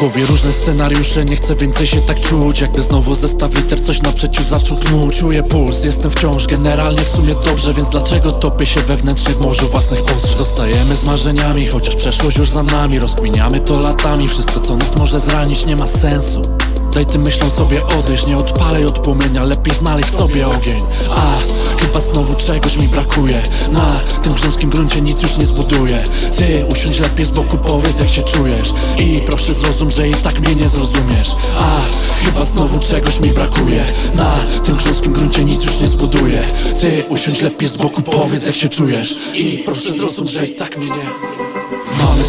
głowie różne scenariusze, nie chcę więcej się tak czuć Jakby znowu zestaw liter coś naprzeciw zaczął tnuć Czuję puls, jestem wciąż generalnie w sumie dobrze Więc dlaczego topię się wewnętrznie w morzu własnych potrzeb? Zostajemy z marzeniami, chociaż przeszłość już za nami Rozkminiamy to latami, wszystko co nas może zranić nie ma sensu Daj tym myślom sobie odejść, nie odpalaj od płomienia Lepiej znaleźć sobie ogień. A, chyba znowu czegoś mi brakuje. Na tym grząskim gruncie nic już nie zbuduję. Ty, usiądź lepiej z boku, powiedz jak się czujesz. I proszę zrozum, że i tak mnie nie zrozumiesz. A, chyba znowu czegoś mi brakuje. Na tym grząskim gruncie nic już nie zbuduję. Ty, usiądź lepiej z boku, powiedz jak się czujesz. I proszę zrozum, że i tak mnie nie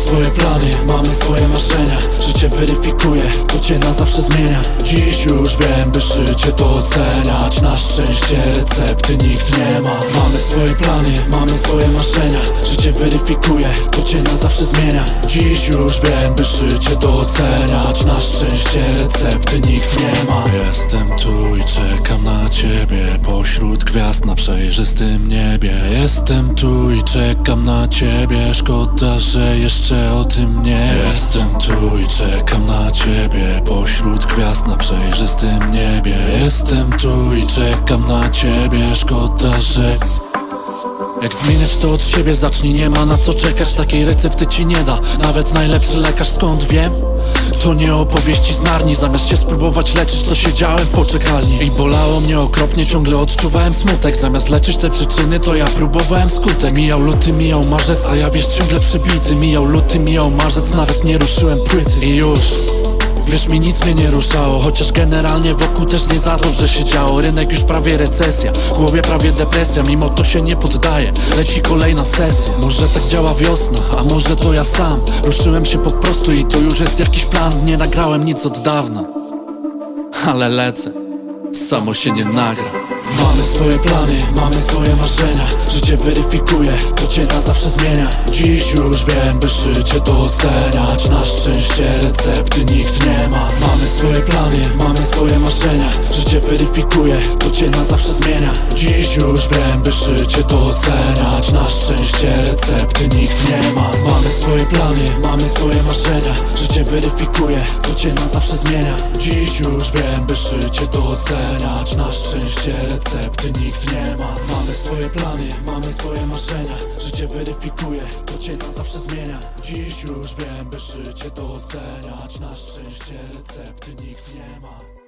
swoje plany, mamy swoje marzenia. Życie weryfikuje, to cię na zawsze zmienia. Dziś już wiem, by życie to oceniać Na szczęście recepty nikt nie ma. Mamy swoje plany, mamy swoje marzenia. Życie weryfikuje, to cię na zawsze zmienia. Dziś już wiem, by życie to oceniać Na szczęście recepty nikt nie ma. Jestem tu i czekam na ciebie Pośród gwiazd na przejrzystym niebie. Jestem tu i czekam na ciebie. Szkoda, że jeszcze o tym nie Jestem tu i czekam na ciebie. Pośród gwiazd na przejrzystym niebie. Jestem tu i czekam na ciebie. Szkoda, że jak zmieniać to od siebie zacznij, nie ma na co czekać. Takiej recepty ci nie da, nawet najlepszy lekarz skąd wiem? To nie opowieści z Narni, zamiast się spróbować leczyć to siedziałem w poczekalni. I bolało mnie okropnie, ciągle odczuwałem smutek. Zamiast leczyć te przyczyny to ja próbowałem skutek. Mijał luty, mijał marzec, a ja wiesz ciągle przybity. Mijał luty, mijał marzec, nawet nie ruszyłem płyty. I już Wiesz mi nic mnie nie ruszało Chociaż generalnie wokół też nie za dobrze się działo. Rynek już prawie recesja W głowie prawie depresja Mimo to się nie poddaje Leci kolejna sesja Może tak działa wiosna A może to ja sam. Ruszyłem się po prostu i to już jest jakiś plan. Nie nagrałem nic od dawna Ale lecę Samo się nie nagra Mamy swoje plany, mamy swoje marzenia. Życie weryfikuje, to cię na zawsze zmienia. Dziś już wiem, by życie to oceniać Na szczęście recepty nikt nie ma. Mamy swoje plany, mamy swoje marzenia. Życie weryfikuje, to cię na zawsze zmienia. Dziś już wiem, by życie to oceniać Na szczęście recepty nikt nie ma swoje plany, mamy swoje marzenia. Życie weryfikuje, to cię na zawsze zmienia. Dziś już wiem, by życie to Na szczęście recepty nikt nie ma. Mamy swoje plany, mamy swoje marzenia. Życie weryfikuje, to cię na zawsze zmienia. Dziś już wiem, by życie to Na szczęście recepty nikt nie ma